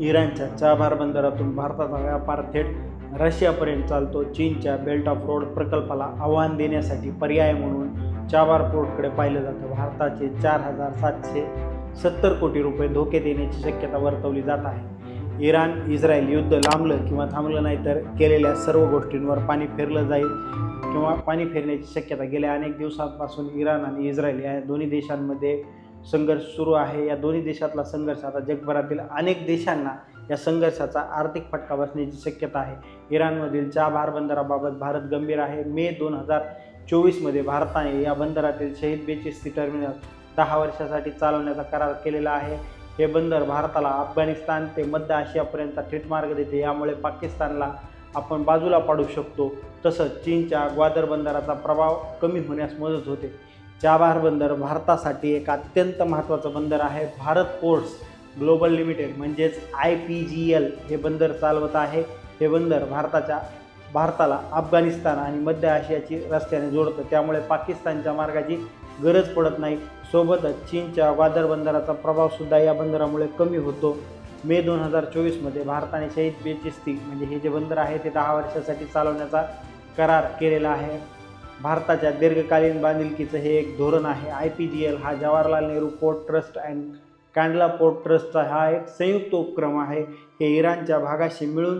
इराणच्या चाबार बंदरातून भारताचा व्यापार थेट रशियापर्यंत चालतो. चीनच्या बेल्ट ऑफ रोड प्रकल्पाला आव्हान देण्यासाठी पर्याय म्हणून चाबार पोर्टकडे पाहिलं जातं. भारताचे चार हजार सातशे सत्तर कोटी रुपये धोके देण्याची शक्यता वर्तवली जात आहे. इराण इस्रायल युद्ध लांबलं किंवा थांबलं नाही तर केलेल्या सर्व गोष्टींवर पाणी फिरलं जाईल किंवा पाणी फिरण्याची शक्यता गेल्या अनेक दिवसांपासून इराण आणि इस्रायल या दोन्ही देशांमध्ये संघर्ष सुरू आहे. या दोन्ही देशातला संघर्ष आता जगभरातील अनेक देशांना या संघर्षाचा आर्थिक फटका बसण्याची शक्यता आहे. इराणमधील चाबार बंदराबाबत भारत गंभीर आहे. मे दोन हजार चोवीसमध्ये भारताने या बंदरातील शहीद बेचिस्ती टर्मिनल दहा वर्षासाठी चालवण्याचा करार केलेला आहे. हे बंदर भारताला अफगाणिस्तान ते मध्य आशियापर्यंत थेट मार्ग देते. यामुळे पाकिस्तानला आपण बाजूला पाडू शकतो. तसंच चीनच्या ग्वादर बंदराचा प्रभाव कमी होण्यास मदत होते. चाबार बंदर भारतासाठी एक अत्यंत महत्त्वाचं बंदर आहे. भारत पोर्ट्स ग्लोबल लिमिटेड म्हणजेच आय पी जी एल हे बंदर चालवत आहे. हे बंदर भारताच्या भारताला अफगाणिस्तान आणि मध्य आशियाची रस्त्याने जोडतं. त्यामुळे पाकिस्तानच्या मार्गाची गरज पडत नाही. सोबतच चीनच्या ग्वादर बंदराचा प्रभावसुद्धा या बंदरामुळे कमी होतो. मे दोन हजार चोवीसमध्ये भारताने शहीद बेचिस्ती म्हणजे हे जे बंदर आहे ते दहा वर्षासाठी चालवण्याचा करार केलेला आहे. भारताच्या दीर्घकालीन बांधिलकीचं हे एक धोरण आहे. आय पी जी एल हा Jawaharlal Nehru port trust and Kandla port ट्रस्टचा हा एक संयुक्त उपक्रम आहे. हे इराणच्या भागाशी मिळून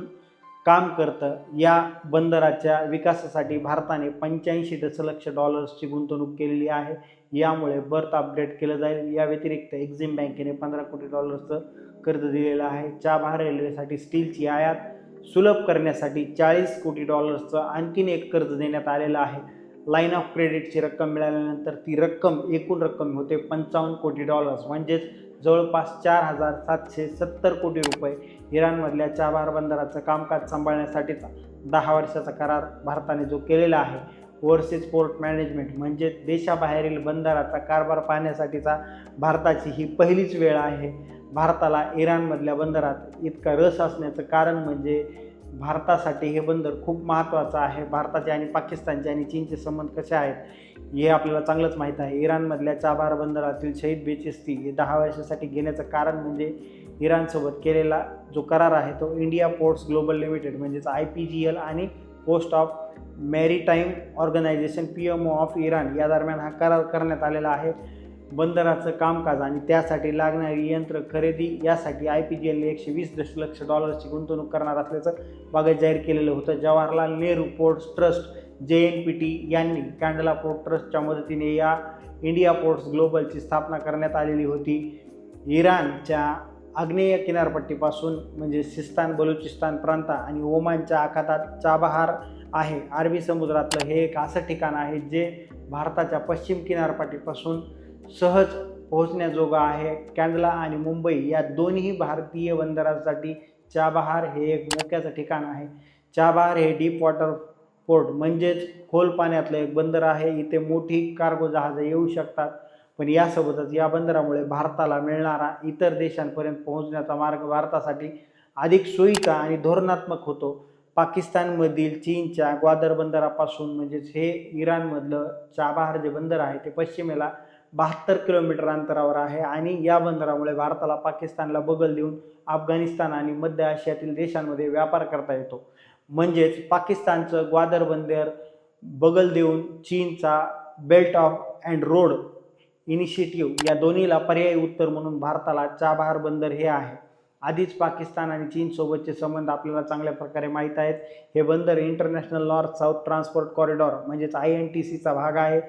काम करतं. या बंदराच्या विकासासाठी भारताने पंच्याऐंशी दशलक्ष डॉलर्सची गुंतवणूक केलेली आहे. यामुळे बर्थ अपग्रेड केलं जाईल. या व्यतिरिक्त एक्झिम बँकेने पंधरा कोटी डॉलर्सचं कर्ज दिलेलं आहे. चाबहार रेल्वेसाठी स्टीलची आयात सुलभ करण्यासाठी चाळीस कोटी डॉलर्सचं आणखीन एक कर्ज देण्यात आलेलं आहे. लाईन ऑफ क्रेडिटची रक्कम मिळाल्यानंतर ती रक्कम एकूण रक्कम होते पंचावन्न कोटी डॉलर्स म्हणजेच जवळपास चार हजार सातशे सत्तर कोटी रुपये इराणमधल्या चाबार बंदराचं कामकाज सांभाळण्यासाठीचा दहा वर्षाचा करार भारताने जो केलेला आहे ओव्हरसीज पोर्ट मॅनेजमेंट म्हणजे देशाबाहेरील बंदराचा कारभार पाहण्यासाठीचा भारताची ही पहिलीच वेळ आहे. भारताला इराणमधल्या बंदरात इतका रस असण्याचं कारण म्हणजे भारतासाठी हे बंदर खूप महत्त्वाचं आहे. भारताचे आणि पाकिस्तानचे आणि चीनचे संबंध कसे आहेत हे आपल्याला चांगलंच माहीत आहे. इराणमधल्या चाबार बंदरातील शहीद बेचिस्ती हे दहा वर्षासाठी घेण्याचं कारण म्हणजे इराणसोबत केलेला जो करार आहे तो इंडिया पोर्ट्स ग्लोबल लिमिटेड म्हणजेच आय पी जी एल आणि ports of maritime organisation P M O of Iran या दरम्यान हा करार करण्यात आलेला आहे. बंदराचं कामकाज आणि त्यासाठी लागणारी यंत्र खरेदी यासाठी आय पी जी एलने एकशे वीस दशलक्ष डॉलर्सची गुंतवणूक करणार असल्याचं बागेत जाहीर केलेलं होतं. Jawaharlal Nehru ports trust J N P T यांनी कॅन्डला पोर्ट ट्रस्टच्या मदतीने या इंडिया पोर्ट्स ग्लोबलची स्थापना करण्यात आलेली होती. इराणच्या आग्नेय किनारपट्टीपासून म्हणजे सिस्तान बलुचिस्तान प्रांत आणि ओमानच्या आखातात चाबहार आहे. अरबी समुद्रातलं हे एक असं ठिकाण आहे जे भारताच्या पश्चिम किनारपट्टीपासून सहज पोहोचण्याजोगं आहे. कॅन्डला आणि मुंबई या दोन्ही भारतीय बंदरांसाठी चाबहार हे एक मोक्याचं ठिकाण आहे. चाबहार हे डीप वॉटर पोर्ट म्हणजेच खोल पाण्यातलं एक बंदर आहे. इथे मोठी कार्गो जहाजं येऊ शकतात. पण यासोबतच या बंदरामुळे भारताला मिळणारा इतर देशांपर्यंत पोहोचण्याचा मार्ग भारतासाठी अधिक सोयीचा आणि धोरणात्मक होतो. पाकिस्तानमधील चीनच्या ग्वादर बंदरापासून म्हणजेच हे इराणमधलं चाबहार जे बंदर आहे ते पश्चिमेला बहात्तर किलोमीटर अंतरावर आहे आणि या बंदरामुळे भारताला पाकिस्तानला बगल देऊन अफगाणिस्तान आणि मध्य आशियातील देशांमध्ये व्यापार करता येतो. म्हणजेच पाकिस्तानचं ग्वादर बंदर बगल देऊन चीनचा belt of and road initiative या दोन्हीला पर्यायी उत्तर म्हणून भारताला चाबहार बंदर हे आहे. आधीच पाकिस्तान आणि चीनसोबतचे संबंध आपल्याला चांगल्या प्रकारे माहीत आहेत. हे बंदर international north south transport corridor म्हणजेच आय एन टी सीचा भाग आहे.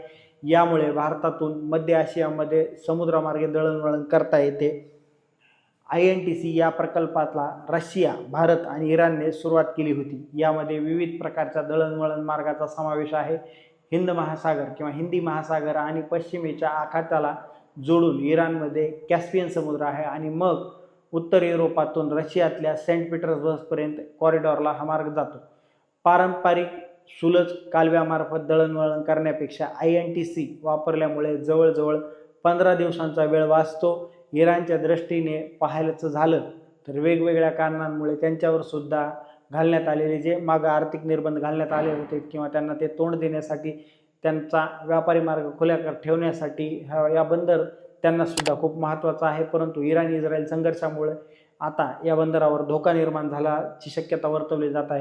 यामुळे भारतातून मध्य आशियामध्ये समुद्रमार्गे दळणवळण करता येते. आय एन टी सी या प्रकल्पातला रशिया भारत आणि इराणने सुरुवात केली होती. यामध्ये विविध प्रकारच्या दळणवळण मार्गाचा समावेश आहे. हिंद महासागर किंवा हिंदी महासागर आणि पश्चिमेच्या आखाताला जोडून इराणमध्ये कॅस्पियन समुद्र आहे आणि मग उत्तर युरोपातून रशियातल्या सेंट पीटर्सबर्गपर्यंत कॉरिडॉरला हा मार्ग जातो. पारंपरिक सुलज कालव्यामार्फत दळणवळण करण्यापेक्षा आय एन टी सी वापरल्यामुळे जवळजवळ पंधरा दिवसांचा वेळ वाचतो. इराणच्या दृष्टीने पाहायचं झालं तर वेगवेगळ्या कारणांमुळे त्यांच्यावर सुद्धा घालण्यात आलेले जे मागं आर्थिक निर्बंध घालण्यात आले होते किंवा त्यांना ते तोंड देण्यासाठी त्यांचा व्यापारी मार्ग खुल्या ठेवण्यासाठी हा या बंदर त्यांना सुद्धा खूप महत्त्वाचा आहे. परंतु इराण इस्रायल संघर्षामुळे आता या बंदरावर धोका निर्माण झाल्याची शक्यता वर्तवली जात आहे.